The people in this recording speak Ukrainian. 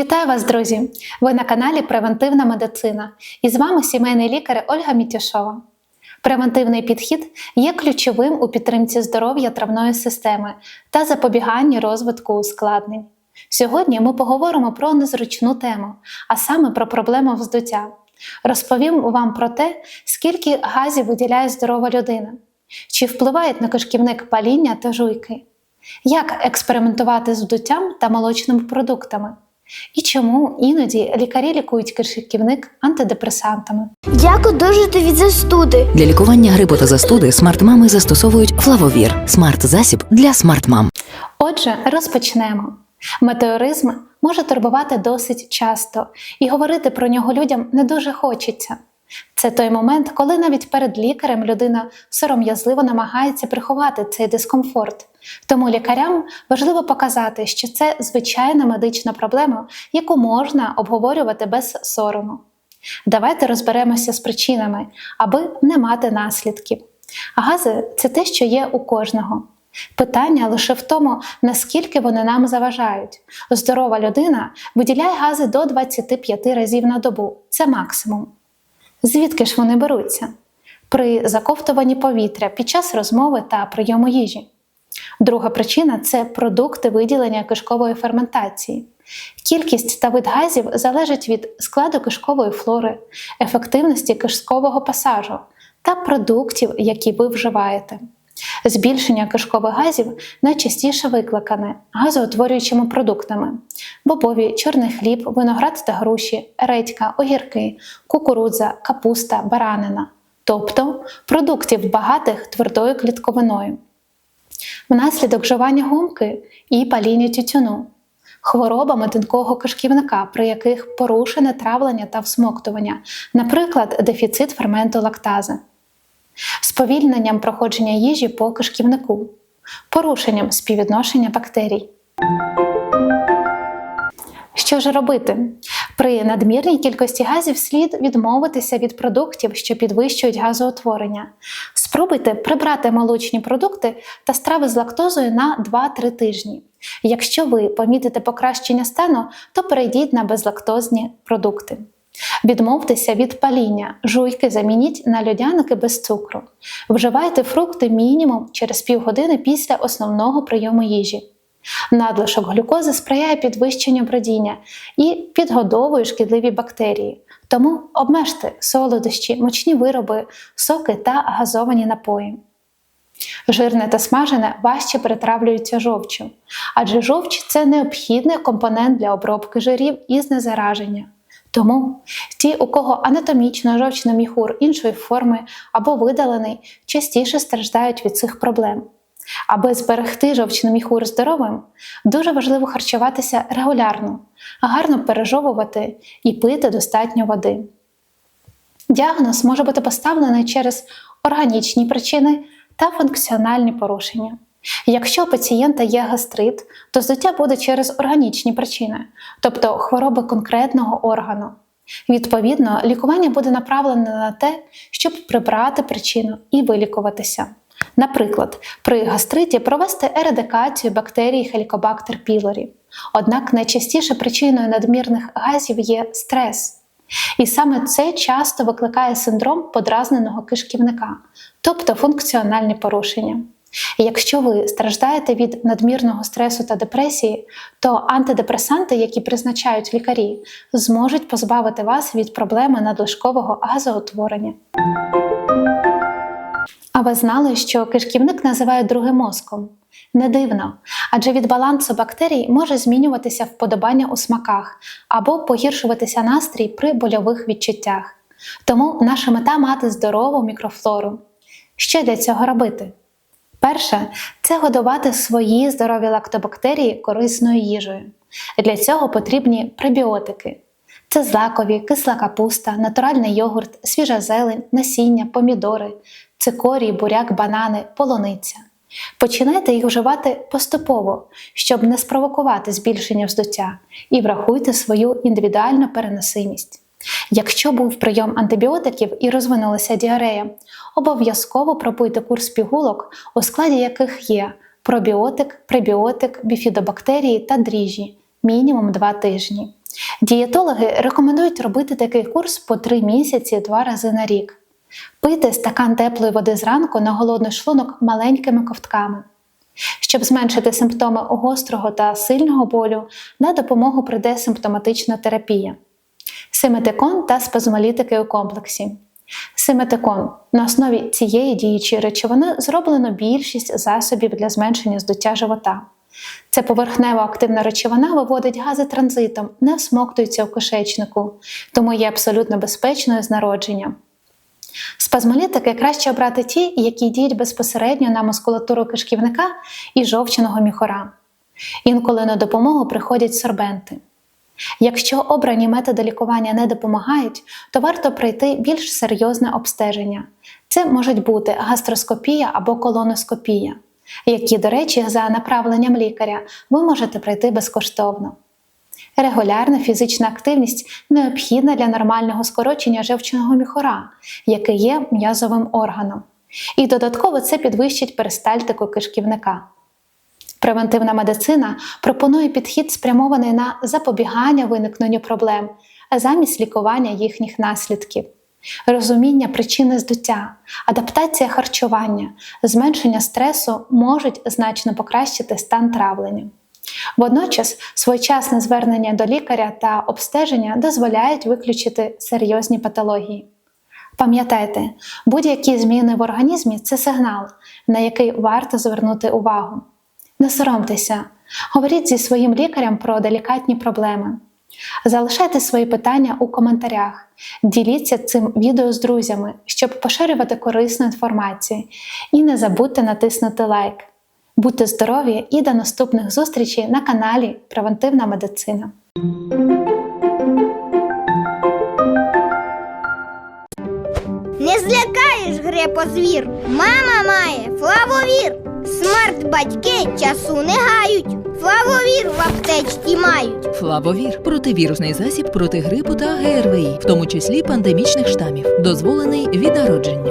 Вітаю вас, друзі! Ви на каналі Превентивна медицина і з вами сімейний лікар Ольга Мітюшова. Превентивний підхід є ключовим у підтримці здоров'я травної системи та запобіганні розвитку ускладнень. Сьогодні ми поговоримо про незручну тему, а саме про проблему вздуття. Розповім вам про те, скільки газів виділяє здорова людина, чи впливають на кишківник паління та жуйки, як експериментувати з вдуттям та молочними продуктами. І чому іноді лікарі лікують кишківник антидепресантами? Як одужати від застуди? Для лікування грипу та застуди смарт-мами застосовують флавовір смарт-засіб для смарт-мам. Отже, розпочнемо. Метеоризм може турбувати досить часто, і говорити про нього людям не дуже хочеться. Це той момент, коли навіть перед лікарем людина сором'язливо намагається приховати цей дискомфорт. Тому лікарям важливо показати, що це звичайна медична проблема, яку можна обговорювати без сорому. Давайте розберемося з причинами, аби не мати наслідків. Гази це те, що є у кожного. Питання лише в тому, наскільки вони нам заважають. Здорова людина виділяє гази до 25 разів на добу це максимум. Звідки ж вони беруться? При заковтуванні повітря під час розмови та прийому їжі. Друга причина це продукти виділення кишкової ферментації. Кількість та вид газів залежить від складу кишкової флори, ефективності кишкового пасажу та продуктів, які ви вживаєте. Збільшення кишкових газів найчастіше викликане газоутворюючими продуктами: бобові, чорний хліб, виноград та груші, редька, огірки, кукурудза, капуста, баранина, тобто продуктів багатих твердою клітковиною. Внаслідок вживання гумки і паління тютюну, хворобами тонкого кишківника, при яких порушене травлення та всмоктування, наприклад, дефіцит ферменту лактази сповільненням проходження їжі по кишківнику, порушенням співвідношення бактерій. Що ж робити? При надмірній кількості газів слід відмовитися від продуктів, що підвищують газоутворення. Спробуйте прибрати молочні продукти та страви з лактозою на 2-3 тижні. Якщо ви помітите покращення стану, то перейдіть на безлактозні продукти. Відмовтеся від паління, жуйки замініть на льодяники без цукру. Вживайте фрукти мінімум через півгодини після основного прийому їжі. Надлишок глюкози сприяє підвищенню бродіння і підгодовує шкідливі бактерії, тому обмежте солодощі, мочні вироби, соки та газовані напої. Жирне та смажене важче перетравлюється жовчю, адже жовч це необхідний компонент для обробки жирів і знезараження. Тому ті, у кого анатомічно жовчний міхур іншої форми або видалений, частіше страждають від цих проблем. Аби зберегти жовчний міхур здоровим, дуже важливо харчуватися регулярно, гарно пережовувати і пити достатньо води. Діагноз може бути поставлений через органічні причини та функціональні порушення. Якщо у пацієнта є гастрит, то здуття буде через органічні причини, тобто хвороби конкретного органу. Відповідно, лікування буде направлене на те, щоб прибрати причину і вилікуватися. Наприклад, при гастриті провести ерадикацію бактерій Helicobacter pylori. Однак найчастіше причиною надмірних газів є стрес. І саме це часто викликає синдром подразненого кишківника, тобто функціональні порушення. Якщо ви страждаєте від надмірного стресу та депресії, то антидепресанти, які призначають лікарі, зможуть позбавити вас від проблеми надлишкового газоутворення. А ви знали, що кишківник називають другим мозком? Не дивно, адже від балансу бактерій може змінюватися вподобання у смаках або погіршуватися настрій при больових відчуттях. Тому наша мета мати здорову мікрофлору. Що для цього робити? Перше це годувати свої здорові лактобактерії корисною їжею. Для цього потрібні пребіотики. Це злакові, кисла капуста, натуральний йогурт, свіжа зелень, насіння, помідори, цикорій, буряк, банани, полуниця. Починайте їх вживати поступово, щоб не спровокувати збільшення вздуття, і врахуйте свою індивідуальну переносимість. Якщо був прийом антибіотиків і розвинулася діарея, обов'язково пробуйте курс пігулок, у складі яких є пробіотик, пребіотик, біфідобактерії та дріжджі мінімум 2 тижні. Дієтологи рекомендують робити такий курс по 3 місяці два рази на рік. Пити стакан теплої води зранку на голодний шлунок маленькими ковтками. Щоб зменшити симптоми гострого та сильного болю, на допомогу прийде симптоматична терапія. Симетикон та спазмолітики у комплексі. Симетикон на основі цієї діючої речовини зроблено більшість засобів для зменшення здуття живота. Це поверхнева активна речовина виводить гази транзитом, не всмоктується у кишечнику, тому є абсолютно безпечною з народження. Спазмолітики краще обрати ті, які діють безпосередньо на мускулатуру кишківника і жовчного міхора. Інколи на допомогу приходять сорбенти. Якщо обрані методи лікування не допомагають, то варто пройти більш серйозне обстеження. Це можуть бути гастроскопія або колоноскопія, які, до речі, за направленням лікаря ви можете пройти безкоштовно. Регулярна фізична активність необхідна для нормального скорочення жовчного міхора, який є м'язовим органом. І додатково це підвищить перистальтику кишківника. Превентивна медицина пропонує підхід, спрямований на запобігання виникненню проблем, замість лікування їхніх наслідків. Розуміння причини здуття, адаптація харчування, зменшення стресу можуть значно покращити стан травлення. Водночас своєчасне звернення до лікаря та обстеження дозволяють виключити серйозні патології. Пам'ятайте, будь-які зміни в організмі це сигнал, на який варто звернути увагу. Не соромтеся, говоріть зі своїм лікарем про делікатні проблеми. Залишайте свої питання у коментарях, діліться цим відео з друзями, щоб поширювати корисну інформацію. І не забудьте натиснути лайк. Будьте здорові і до наступних зустрічей на каналі Превентивна медицина. Не злякаєш грепозвір. Мама має флавовір. Смарт батьки часу не гають. Флавовір в аптечці мають. Флавовір противірусний засіб проти грипу та ГРВІ, в тому числі пандемічних штамів, дозволений від народження.